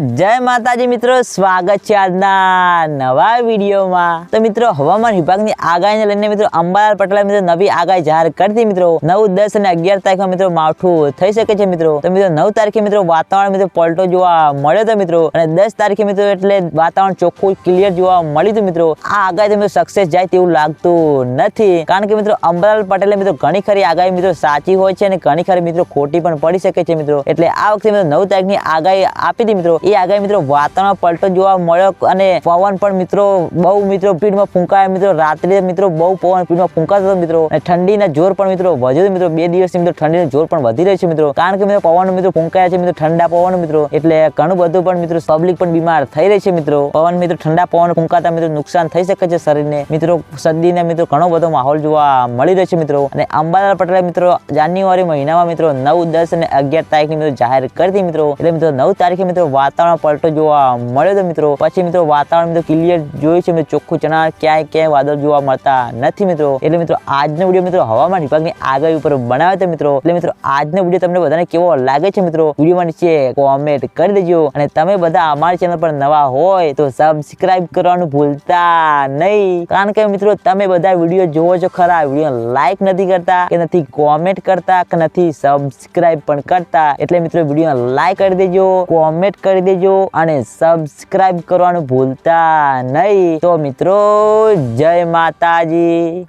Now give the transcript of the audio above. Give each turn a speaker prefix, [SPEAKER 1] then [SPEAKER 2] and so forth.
[SPEAKER 1] જય માતાજી મિત્રો, સ્વાગત છે આજના નવા વિડીયોમાં. તો મિત્રો, હવામાન વિભાગની આગાહીને લઈને મિત્રો, અંબાલાલ પટેલ મિત્રો નવી આગાહી જાહેર કરતી મિત્રો. નવ, દસ અને અગિયાર તારીખમાં મિત્રો માવઠું થઈ શકે છે મિત્રો. તો મિત્રો, નવ તારીખે મિત્રો વાતાવરણ મિત્રો પલટો જોવા મળ્યો હતો મિત્રો. અને દસ તારીખે મિત્રો એટલે વાતાવરણ ચોખ્ખું ક્લિયર જોવા મળ્યું હતું મિત્રો. આ આગાહી મિત્રો સક્સેસ જાય તેવું લાગતું નથી. કારણ કે મિત્રો, અંબાલાલ પટેલે મિત્રો ઘણી ખરી આગાહી મિત્રો સાચી હોય છે અને ઘણી ખરી મિત્રો ખોટી પણ પડી શકે છે મિત્રો. એટલે આ વખતે મિત્રો નવ તારીખની આગાહી આપી હતી મિત્રો. એ આગળ મિત્રો વાતાવરણ પલટો જોવા મળ્યો અને પવન પણ મિત્રો બહુ મિત્રો સ્પીડમાં ફૂંકાય. મિત્રો રાત્રે મિત્રો બહુ પવન સ્પીડમાં ફૂંકાતો મિત્રો. અને ઠંડીના જોર પણ મિત્રો વધ્યો મિત્રો. બે દિવસથી મિત્રો ઠંડીનું જોર પણ વધી રહ્યો છે મિત્રો. કારણ કે મિત્રો પવન મિત્રો ફૂંકાયા છે મિત્રો. ઠંડા પવન મિત્રો. એટલે ઘણું બધું પણ મિત્રો પબ્લિક પણ બીમાર થઈ રહી છે મિત્રો. પવન મિત્રો ઠંડા પવન ફૂંકાતા મિત્રો નુકસાન થઈ શકે છે શરીરને. મિત્રો શરદીને મિત્રો ઘણો બધો માહોલ જોવા મળી રહ્યો છે મિત્રો. અને અંબાલાલ પટેલે મિત્રો જાન્યુઆરી મહિનામાં મિત્રો નવ દસ અને અગિયાર તારીખની મિત્રો જાહેર કરી મિત્રો. એટલે મિત્રો નવ તારીખે મિત્રો વાતાવરણ પલટો જોવા મળ્યો હતો મિત્રો, પછી મિત્રો વાતાવરણ મિત્રો ક્લિયર જોયું છે, મિત્રો ચોખ્ખું ચણા ક્યાંય ક્યાંય વાદળ જોવા મળતા નથી મિત્રો. એટલે મિત્રો આજનો વીડિયો મિત્રો હવામાન વિભાગની આગાહી ઉપર બનાવ્યો મિત્રો. એટલે મિત્રો આજનો વીડિયો તમને બધાને કેવો લાગે છે મિત્રો? વિડીયોમાં નીચે કોમેન્ટ કરી દેજો. અને તમે બધા અમારી ચેનલ પર નવા હોય તો સબસ્ક્રાઇબ કરવાનું ભૂલતા નહીં. કારણ કે મિત્રો તમે બધા વીડિયો જોવો છો ખરા વીડિયો લાઈક નથી કરતા, કે નથી કોમેન્ટ કરતા, કે નથી સબસ્ક્રાઇબ પણ કરતા, એટલે મિત્રો વીડિયો લાઈક કરી દેજો કોમેન્ટ કરી દેજો અને સબસ્ક્રાઈબ કરવાનું ભૂલતા નહીં. તો મિત્રો જય માતાજી.